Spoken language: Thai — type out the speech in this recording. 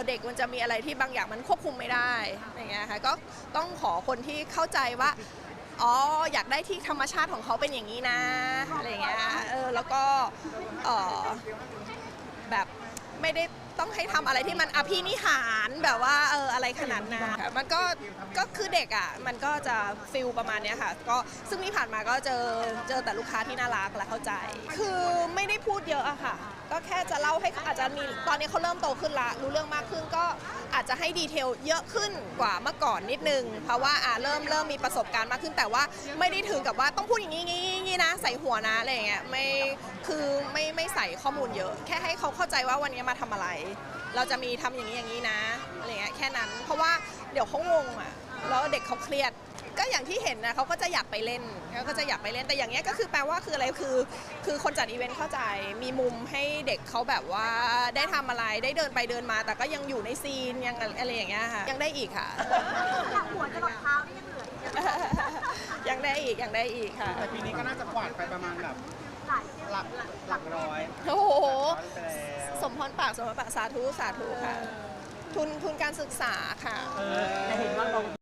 อเด็กมันจะมีอะไรที่บางอย่างมันควบคุมไม่ได้อย่างเงี้ยค่ะก็ต้องขอคนที่เข้าใจว่าอ๋ออยากได้ที่ธรรมชาติของเขาเป็นอย่างนี้นะอะไรเงี้ยเออแล้วก็เออแบบไม่ได้ ต้องให้ทำอะไรที่มันอภินิหารแบบว่าเอออะไรขนาดนั้นค่ะมันก็ก็คือเด็กอะมันก็จะฟิลประมาณเนี้ยค่ะก็ซึ่งที่ผ่านมาก็เจอเจอแต่ลูกค้าที่น่ารักและเข้าใจ คือไม่ได้พูดเยอะอะค่ะ ก็แค่จะเล่าให้อาจจะมีตอนนี้เขาเริ่มโตขึ้นละรู้เรื่องมากขึ้นก็อาจจะให้ดีเทลเยอะขึ้นกว่าเมื่อก่อนนิดนึง เพราะว่าอ่าเริ่มเริ่มมีประสบการณ์มากขึ้นแต่ว่าไม่ได้ถึงกับว่าต้องพูดอย่างนี้งี้งี้นะ ใส่หัวนะอะไรอย่างเงี้ยไม่คือไม่ไม่ใส่ข้อมูลเยอะ แค่ให้เขาเข้าใจว่าวันนี้มาทำอะไรเราจะมีทำอย่างนี้อย่างนี้นะอะไรเงี้ยแค่นั้น เพราะว่าเดี๋ยวเขางงอะแล้วเด็กเขาเครียด ก็อย่างที่เห็นนะเขาก็จะอยากไปเล่นเขาก็จะอยากไปเล่นแต่อย่างเงี้ยก็คือแปลว่าคืออะไรคือ คือคนจัดอีเวนต์เข้าใจมีมุมให้เด็กเขาแบบว่าได้ทำอะไรได้เดินไปเดินมา แต่ก็ยังอยู่ในซีนยังอะไรอย่างเงี้ยค่ะยังได้อีกค่ะจากหัวจะหลดเท้านี่ยังเหลืออีกเยอะยังได้อีกยังได้อีกค่ะแต่ปีนี้ก็น่าจะกวาดไปประมาณแบบหลายเที่ยวหลักหลักร้อย โอ้โหร้อยไป แล้วสมพรปากสมพรปากสาธุสาธุค่ะ ทุนทุนการศึกษาค่ะ แต่เห็นว่าเรา